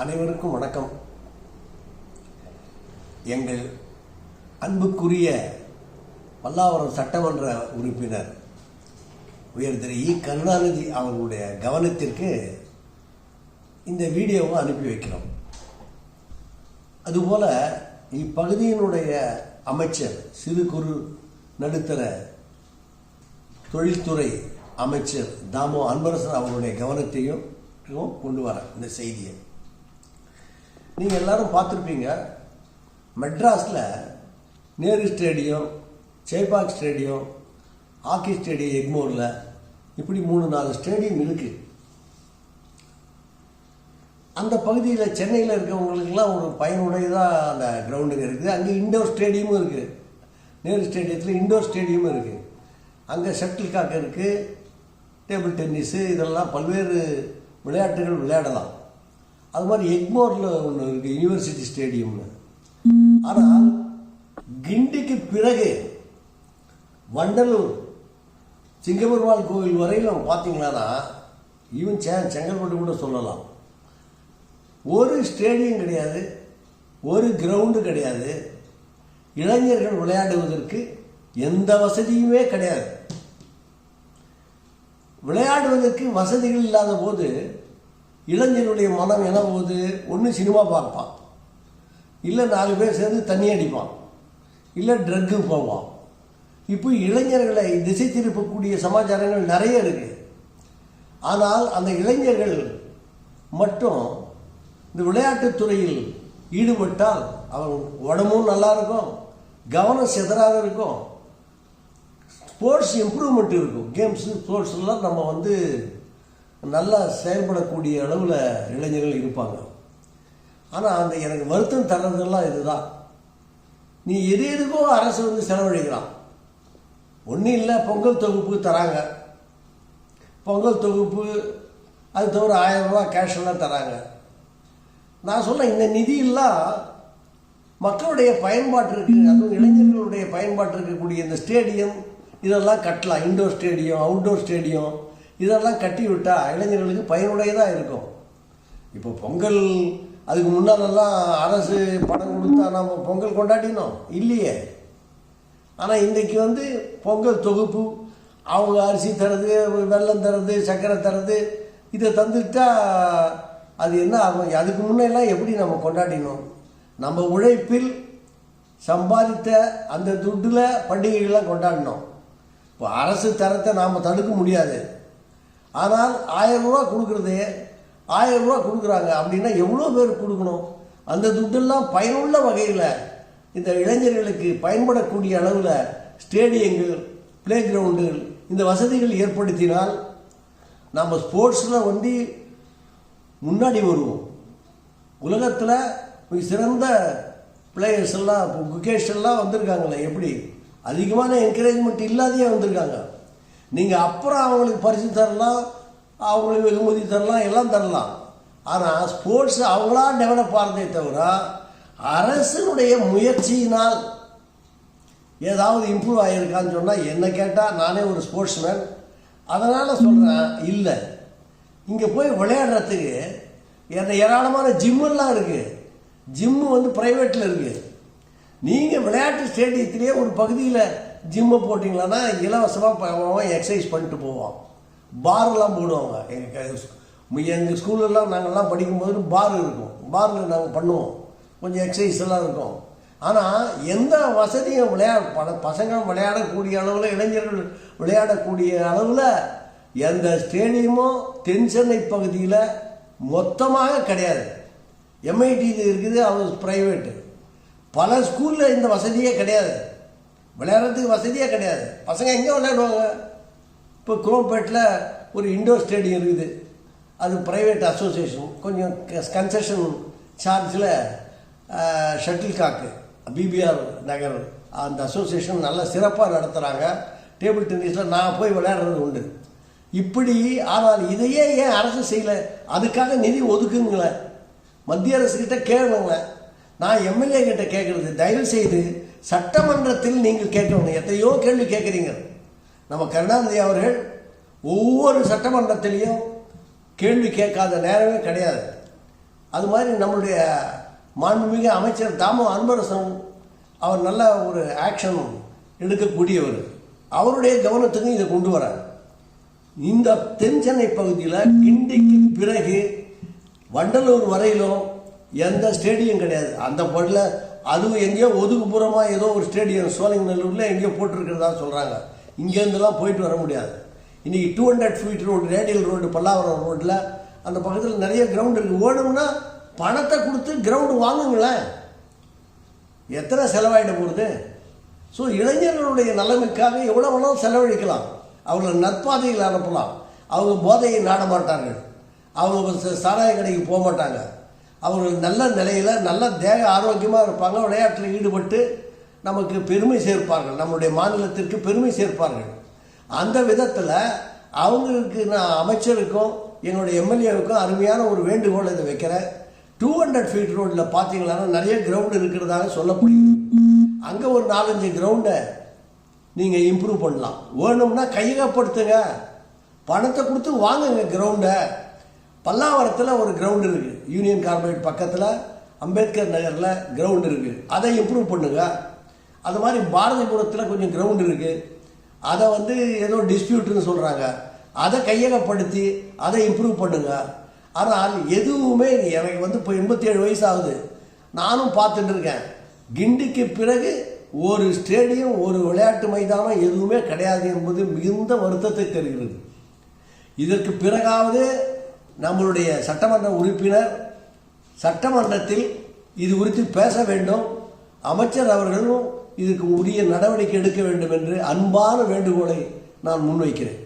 அனைவருக்கும் வணக்கம். எங்கள் அன்புக்குரிய பல்லாவரம் சட்டமன்ற உறுப்பினர் உயர் திரு இ. கருணாநிதி அவர்களுடைய கவனத்திற்கு இந்த வீடியோவை அனுப்பி வைக்கிறோம். அதுபோல இப்பகுதியினுடைய அமைச்சர் சிறு குறு நடுத்தர தொழில்துறை அமைச்சர் தாமோ அன்பரசன் அவருடைய கவனத்தையும் கொண்டு வர இந்த செய்தியை. நீங்கள் எல்லாரும் பார்த்துருப்பீங்க. மெட்ராஸில் Nehru stadium Chepauk stadium hockey stadium எக்மோரில் இப்படி மூணு நாலு ஸ்டேடியம் இருக்குது அந்த பகுதியில் சென்னையில் இருக்கிறவங்களுக்கெல்லாம் ஒரு பயனுடையதாக அந்த கிரவுண்டுங்க இருக்குது. அங்கே இண்டோர் ஸ்டேடியமும் இருக்குது நேரு ஸ்டேடியத்தில் இண்டோர் ஸ்டேடியமும் இருக்குது அங்கே ஷட்டில் காக் இருக்குது டேபிள் டென்னிஸு இதெல்லாம் பல்வேறு விளையாட்டுகள் விளையாடலாம். அது மாதிரி எக்மோரில் ஒன்று இருக்குது யூனிவர்சிட்டி ஸ்டேடியம்னு ஆனால் கிண்டிக்கு பிறகு வண்டலூர் சிங்கபெருமாள் கோவில் வரையிலும் பார்த்தீங்கன்னா ஈவன் செ செங்கல்பட்டு கூட சொல்லலாம். ஒரு ஸ்டேடியம் கிடையாது ஒரு கிரவுண்டு கிடையாது. இளைஞர்கள் விளையாடுவதற்கு எந்த வசதியுமே கிடையாது. விளையாடுவதற்கு வசதிகள் இல்லாத போது இளைஞனுடைய மனம் என்ன போகுது? ஒன்று சினிமா பார்ப்பான். இல்லை நாலு பேர் சேர்ந்து தண்ணி அடிப்பான். இல்லை ட்ரக்கு போவான். இப்போ இளைஞர்களை திசை திருப்பக்கூடிய சமாச்சாரங்கள் நிறைய இருக்கு. ஆனால் அந்த இளைஞர்கள் மட்டும் இந்த விளையாட்டுத் துறையில் ஈடுபட்டால் அவன் உடம்பும் நல்லா இருக்கும் கவனம் செதறாக இருக்கும். ஸ்போர்ட்ஸ் இம்ப்ரூவ்மெண்ட் இருக்கும். கேம்ஸு ஸ்போர்ட்ஸ்லாம் நம்ம வந்து நல்லா செயல்படக்கூடிய அளவில் இளைஞர்கள் இருப்பாங்க. ஆனால் அந்த எனக்கு வருத்தம் தர்றதெல்லாம் இதுதான். நீ எது எதுக்கோ அரசு வந்து செலவழிக்கிறான். ஒன்றும் இல்லை பொங்கல் தொகுப்பு தராங்க. பொங்கல் தொகுப்பு அது தவிர ஆயிரம் ரூபா கேஷ் எல்லாம் தராங்க. நான் சொல்ல இந்த நிதியெல்லாம் மக்களுடைய பயன்பாட்டிற்கு அதுவும் இளைஞர்களுடைய பயன்பாட்டிற்கு இருக்கக்கூடிய இந்த ஸ்டேடியம் இதெல்லாம் கட்டலாம். இண்டோர் ஸ்டேடியம் அவுட்டோர் ஸ்டேடியம் இதெல்லாம் கட்டி விட்டால் இளைஞர்களுக்கு பயனுடையதாக இருக்கும். இப்போ பொங்கல் அதுக்கு முன்னாலெல்லாம் அரசு பணம் கொடுத்தா நம்ம பொங்கல் கொண்டாடினோம். இல்லையே. ஆனால் இன்றைக்கி வந்து பொங்கல் தொகுப்பு அவங்க அரிசி தரது வெள்ளம் தரது சர்க்கரை தரது இதை தந்துட்டா அது என்ன ஆகும்? அதுக்கு முன்னெல்லாம் எப்படி நம்ம கொண்டாடினோம்? நம்ம உழைப்பில் சம்பாதித்த அந்த துட்டில் பண்டிகைகள்லாம் கொண்டாடினோம். இப்போ அரசு தரத்தை நாம் தடுக்க முடியாது. ஆனால் ஆயிரம் ரூபா கொடுக்குறதே ஆயிரம் ரூபா கொடுக்குறாங்க அப்படின்னா எவ்வளோ பேர் கொடுக்கணும்? அந்த துட்டெல்லாம் பயனுள்ள வகையில் இந்த இளைஞர்களுக்கு பயன்படக்கூடிய அளவில் ஸ்டேடியங்கள் பிளே கிரவுண்டுகள் இந்த வசதிகள் ஏற்படுத்தினால் நம்ம ஸ்போர்ட்ஸில் வந்து முன்னாடி வருவோம். உலகத்தில் மிக சிறந்த பிளேயர்ஸ் எல்லாம் இப்போ குகேஷ் எல்லாம் வந்திருக்காங்களே எப்படி? அதிகமான என்கரேஜ்மெண்ட் இல்லாதையே வந்திருக்காங்க. நீங்கள் அப்புறம் அவங்களுக்கு பரிசு தரலாம் அவங்களுக்கு வெகுமதி தரலாம் எல்லாம் தரலாம். ஆனால் ஸ்போர்ட்ஸ் அவங்களா டெவலப் ஆகிறதே தவிர அரசினுடைய முயற்சியினால் ஏதாவது இம்ப்ரூவ் ஆகியிருக்கான்னு சொன்னால் என்ன கேட்டால் நானே ஒரு ஸ்போர்ட்ஸ்மேன் அதனால் சொல்கிறேன் இல்லை. இங்கே போய் விளையாடுறதுக்கு என்ன ஏராளமான ஜிம்மெல்லாம் இருக்குது ஜிம்மு வந்து ப்ரைவேட்டில் இருக்குது நீங்கள் விளையாட்டு ஸ்டேடியத்திலேயே ஒரு பகுதியில் ஜிம்மை போட்டிங்களான்னா இலவசமாக எக்ஸசைஸ் பண்ணிட்டு போவோம் பார்லாம் போடுவாங்க. எங்கள் எங்கள் ஸ்கூல்லலாம் நாங்கள்லாம் படிக்கும்போது பார் இருக்கும். பாரில் நாங்கள் பண்ணுவோம். கொஞ்சம் எக்ஸசைஸ் எல்லாம் இருக்கும். ஆனால் எந்த வசதியும் விளையாட பல பசங்க விளையாடக்கூடிய அளவில் இளைஞர்கள் விளையாடக்கூடிய அளவில் எந்த ஸ்டேடியமும் தென் சென்னை பகுதியில் மொத்தமாக கிடையாது. எம்ஐடி இருக்குது அது ப்ரைவேட்டு பல ஸ்கூலில் இந்த வசதியே கிடையாது. விளையாடுறதுக்கு வசதியே கிடையாது. பசங்க எங்கே விளையாடுவாங்க? இப்போ குரோம்பேட்டில் ஒரு இண்டோர் ஸ்டேடியம் இருக்குது. அது ப்ரைவேட் அசோசியேஷன் கொஞ்சம் கன்செஷன் சார்ஜில் ஷட்டில் காக்கு பிபிஆர் நகர் அந்த அசோசியேஷன் நல்லா சிறப்பாக நடத்துகிறாங்க டேபிள் டென்னிஸில் நான் போய் விளையாடுறது உண்டு. இப்படி ஆனால் இதையே ஏன் அரசு செய்யலை? அதுக்காக நிதி ஒதுக்குங்களேன் மத்திய அரசுக்கிட்ட கேளுங்களேன் நான் எம்எல்ஏ கிட்ட கேட்குறது தயவு செய்து சட்டமன்றத்தில் நீங்கள் கேட்கணும் எத்தையோ கேள்வி கேட்குறீங்க நம்ம கருணாநிதி அவர்கள் ஒவ்வொரு சட்டமன்றத்திலையும் கேள்வி கேட்காத நேரமே கிடையாது. அது மாதிரி நம்மளுடைய மாண்புமிகு அமைச்சர் தாமோ அன்பரசன் அவர் நல்ல ஒரு ஆக்ஷன் எடுக்கக்கூடியவர். அவருடைய கவனத்துக்கும் இதை கொண்டு வரார். இந்த தென் சென்னை பகுதியில் கிண்டிக்கு பிறகு வண்டலூர் வரையிலும் எந்த ஸ்டேடியம் கிடையாது. அந்த பட்டில் அதுவும் எங்கேயோ ஒதுக்குப்புறமாக ஏதோ ஒரு ஸ்டேடியம் சோழிங்கநல்லூரில் எங்கேயோ போட்டிருக்கிறதா சொல்கிறாங்க இங்கேருந்துலாம் போயிட்டு வர முடியாது. இன்னைக்கு two hundred feet road radial road Pallavaram ரோட்டில் அந்த பக்கத்தில் நிறைய கிரவுண்ட் இருக்குது வேணும்னா பணத்தை கொடுத்து கிரவுண்டு வாங்குங்களேன். எத்தனை செலவாயிட போகுது? ஸோ இளைஞர்களுடைய நலனுக்காக எவ்வளோ வேணாலும் செலவழிக்கலாம். அவங்கள நற்பாதையில் அனுப்பலாம். அவங்க போதையை நாட மாட்டார்கள் அவங்க சாராய கடைக்கு போக மாட்டாங்க அவர்கள் நல்ல நிலையில் நல்ல தேக ஆரோக்கியமாக இருப்பாங்க. விளையாட்டில் ஈடுபட்டு நமக்கு பெருமை சேர்ப்பார்கள். நம்முடைய மாநிலத்திற்கு பெருமை சேர்ப்பார்கள். அந்த விதத்தில் அவங்களுக்கு நான் அமைச்சருக்கும் எங்களுடைய எம்எல்ஏவுக்கும் அருமையான ஒரு வேண்டுகோள் இதை வைக்கிறேன். டூ ஹண்ட்ரட் ஃபீட் ரோட்டில் பார்த்தீங்களா நிறைய கிரவுண்டு இருக்கிறதாக சொல்லப்படுகிறது. அங்கே ஒரு நாலஞ்சு கிரவுண்டை நீங்கள் இம்ப்ரூவ் பண்ணலாம். வேணும்னா கையகப்படுத்துங்க. பணத்தை கொடுத்து வாங்குங்க கிரவுண்டை பல்லாவரத்தில் ஒரு கிரவுண்ட் இருக்குது யூனியன் கார்பரேட் பக்கத்தில் அம்பேத்கர் நகரில் கிரவுண்ட் இருக்குது அதை இம்ப்ரூவ் பண்ணுங்க. அது மாதிரி பாரதிபுரத்தில் கொஞ்சம் கிரவுண்ட் இருக்குது அதை வந்து ஏதோ டிஸ்பியூட்னு சொல்கிறாங்க அதை கையகப்படுத்தி அதை இம்ப்ரூவ் பண்ணுங்க. ஆனால் எதுவுமே எனக்கு வந்து இப்போ எண்பத்தி ஏழு வயசு ஆகுது. நானும் பார்த்துட்டு இருக்கேன். கிண்டிக்கு பிறகு ஒரு ஸ்டேடியம் ஒரு விளையாட்டு மைதானம் எதுவுமே கிடையாது என்பது மிகுந்த வருத்தத்தை தருகிறது. இதற்கு பிறகாவது நம்மளுடைய சட்டமன்ற உறுப்பினர் சட்டமன்றத்தில் இது குறித்து பேச வேண்டும். அமைச்சர் அவர்களும் இதுக்கு உரிய நடவடிக்கை எடுக்க வேண்டும் என்று அன்பான வேண்டுகோளை நான் முன்வைக்கிறேன்.